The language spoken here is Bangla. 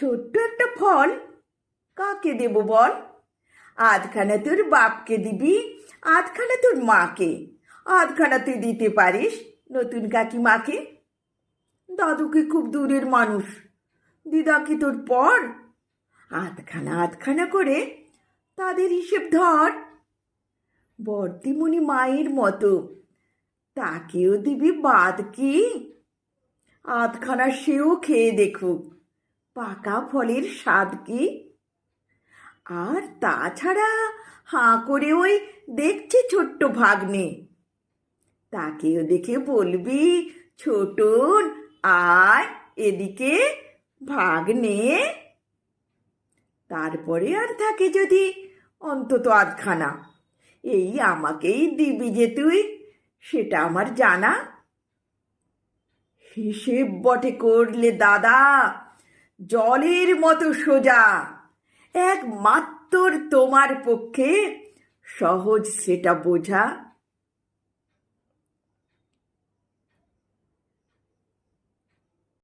ছোট্ট একটা ফল। কাকে দেব বল? আধখানা তোর বাপকে দিবি, আধখানা তোর মাকে। আধখানা তুই দিতে পারিস নতুন কাকি কাকিমাকে। দাদুকে খুব দূরের মানুষ, দিদা কি তোর পর? আধখানা আধখানা করে তাদের হিসেব ধর। বর্তিমণি মায়ের মতো, তাকেও দিবি বাদ কি? আধখানা সেও খেয়ে দেখুক। পাকা ফলের স্বাদ কি? আর তাছাড়া হাঁ করে ওই দেখছে ছোট্ট ভাগ্নে। তাকেও দেখে বলবি, ছোটন, আয় এদিকে ভাগ্নে। তারপরে আর থাকে যদি অন্তত আধখানা। এই আমাকেই দিবি যে তুই, সেটা আমার জানা। হিসেব বটে করলে দাদা। জলের মতো সোজা। একমাত্র তোমার পক্ষে সহজ সেটা বোঝা